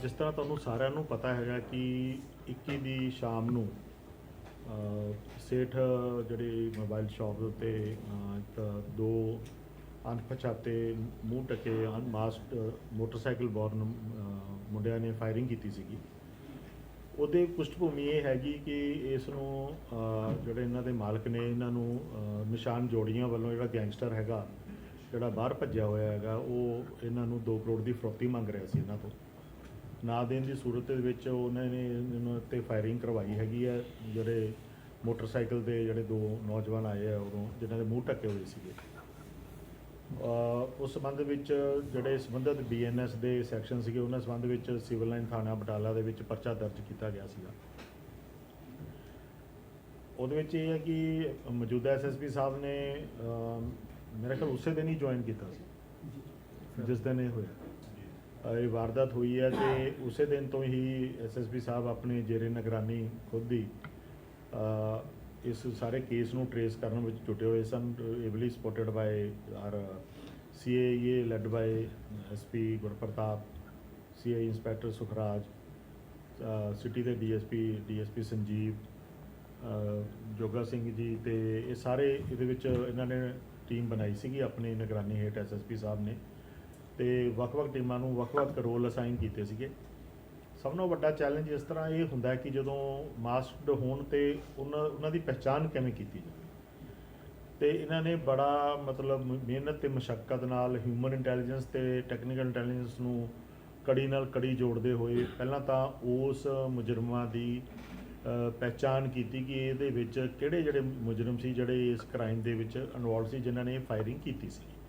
ਜਿਸ ਤਰ੍ਹਾਂ ਤੁਹਾਨੂੰ ਸਾਰਿਆਂ ਨੂੰ ਪਤਾ ਹੈਗਾ ਕਿ 21 ਦੀ ਸ਼ਾਮ ਨੂੰ ਸੇਠ ਜਿਹੜੀ ਮੋਬਾਈਲ ਸ਼ਾਪ ਦੇ ਉੱਤੇ ਇੱਕ ਦੋ ਅਣਪਛਾਤੇ ਮੂੰਹ ਟਕੇ ਅਨਮਾਸਕਡ ਮੋਟਰਸਾਈਕਲ ਬੋਰਨ ਮੁੰਡਿਆਂ ਨੇ ਫਾਇਰਿੰਗ ਕੀਤੀ ਸੀਗੀ। ਉਹਦੇ ਪੁਸ਼ਟਭੂਮੀ ਇਹ ਹੈਗੀ ਕਿ ਇਸ ਨੂੰ ਜਿਹੜੇ ਇਹਨਾਂ ਦੇ ਮਾਲਕ ਨੇ, ਇਹਨਾਂ ਨੂੰ ਨਿਸ਼ਾਨ ਜੋੜੀਆਂ ਵੱਲੋਂ ਜਿਹੜਾ ਗੈਂਗਸਟਰ ਹੈਗਾ, ਜਿਹੜਾ ਬਾਹਰ ਭੱਜਿਆ ਹੋਇਆ ਹੈਗਾ, ਉਹ ਇਹਨਾਂ ਨੂੰ 2 ਕਰੋੜ ਦੀ ਫਰੋਤੀ ਮੰਗ ਰਿਹਾ ਸੀ ਇਹਨਾਂ ਤੋਂ। ਨਾ ਦੇਣ ਦੀ ਸੂਰਤ ਦੇ ਵਿੱਚ ਉਹਨਾਂ ਨੇ ਇਹਨਾਂ ਉੱਤੇ ਫਾਇਰਿੰਗ ਕਰਵਾਈ ਹੈਗੀ ਹੈ ਜਿਹੜੇ ਮੋਟਰਸਾਈਕਲ ਦੇ ਜਿਹੜੇ ਦੋ ਨੌਜਵਾਨ ਆਏ ਆ ਉਦੋਂ ਜਿਨ੍ਹਾਂ ਦੇ ਮੂੰਹ ਢੱਕੇ ਹੋਏ ਸੀਗੇ। ਉਸ ਸੰਬੰਧ ਵਿੱਚ ਜਿਹੜੇ ਸੰਬੰਧਿਤ ਬੀਐਨਐਸ ਦੇ ਸੈਕਸ਼ਨ ਸੀਗੇ ਉਹਨਾਂ ਸੰਬੰਧ ਵਿੱਚ ਸਿਵਲ ਲਾਈਨ ਥਾਣਾ ਬਟਾਲਾ ਦੇ ਵਿੱਚ ਪਰਚਾ ਦਰਜ ਕੀਤਾ ਗਿਆ ਸੀਗਾ। ਉਹਦੇ ਵਿੱਚ ਇਹ ਹੈ ਕਿ ਮੌਜੂਦਾ ਐਸਐਸਪੀ ਸਾਹਿਬ ਨੇ ਅ, ਮੇਰੇ ਖਿਆਲ ਉਸੇ ਦਿਨ ਹੀ ਜੁਆਇਨ ਕੀਤਾ ਸੀ ਜਿਸ ਦਿਨ ਇਹ ਹੋਇਆ। ਇਹ ਵਾਰਦਾਤ ਹੋਈ ਹੈ ਤੇ ਉਸੇ ਦਿਨ ਤੋਂ ਹੀ ਐਸਐਸਪੀ ਸਾਹਿਬ ਆਪਣੇ ਜੇਰੇ ਨਿਗਰਾਨੀ ਖੁਦ ਹੀ ਇਸ ਸਾਰੇ ਕੇਸ ਨੂੰ ਟਰੇਸ ਕਰਨ ਵਿੱਚ ਜੁਟੇ ਹੋਏ ਸਨ। Ably supported by R CAA led by SP Gurpartap CI inspector Sukhraj city ਦੇ ਡੀਐਸਪੀ ਡੀਐਸਪੀ ਸੰਜੀਵ ਜੋਗਾ ਸਿੰਘ ਜੀ ਤੇ ਇਹ ਸਾਰੇ ਇਹਦੇ ਵਿੱਚ ਇਹਨਾਂ ਨੇ ਟੀਮ ਬਣਾਈ ਸੀਗੀ ਆਪਣੀ ਨਿਗਰਾਨੀ ਹੇਠ ਐਸਐਸਪੀ ਸਾਹਿਬ ਨੇ। ਤੇ ਵੱਖ-ਵੱਖ ਟੀਮਾਂ ਨੂੰ ਵੱਖ-ਵੱਖ ਰੋਲ ਅਸਾਈਨ ਕੀਤੇ ਸੀਗੇ। ਸਭ ਤੋਂ ਵੱਡਾ ਚੈਲੰਜ ਇਸ ਤਰ੍ਹਾਂ ਇਹ ਹੁੰਦਾ ਕਿ ਜਦੋਂ ਮਾਸਕਡ ਹੋਣ ਤੇ ਉਹਨਾਂ ਉਹਨਾਂ ਦੀ ਪਛਾਣ ਕਿਵੇਂ ਕੀਤੀ ਜਾਵੇ। ਤੇ ਇਹਨਾਂ ਨੇ ਬੜਾ ਮਤਲਬ ਮਿਹਨਤ ਤੇ ਮਸ਼ੱਕਤ ਨਾਲ ਹਿਊਮਨ ਇੰਟੈਲੀਜੈਂਸ ਤੇ ਟੈਕਨੀਕਲ ਇੰਟੈਲੀਜੈਂਸ ਨੂੰ ਕੜੀ ਨਾਲ ਕੜੀ ਜੋੜਦੇ ਹੋਏ ਪਹਿਲਾਂ ਤਾਂ ਉਸ ਮੁਜਰਮਾਂ ਦੀ ਅ, ਪਹਿਚਾਣ ਕੀਤੀ ਕਿ ਇਹਦੇ ਵਿੱਚ ਕਿਹੜੇ ਜਿਹੜੇ ਮੁਜਰਮ ਸੀ ਜਿਹੜੇ ਇਸ ਕ੍ਰਾਈਮ ਦੇ ਵਿੱਚ ਇਨਵੋਲਵ ਸੀ ਜਿਨ੍ਹਾਂ ਨੇ ਫਾਇਰਿੰਗ ਕੀਤੀ ਸੀ।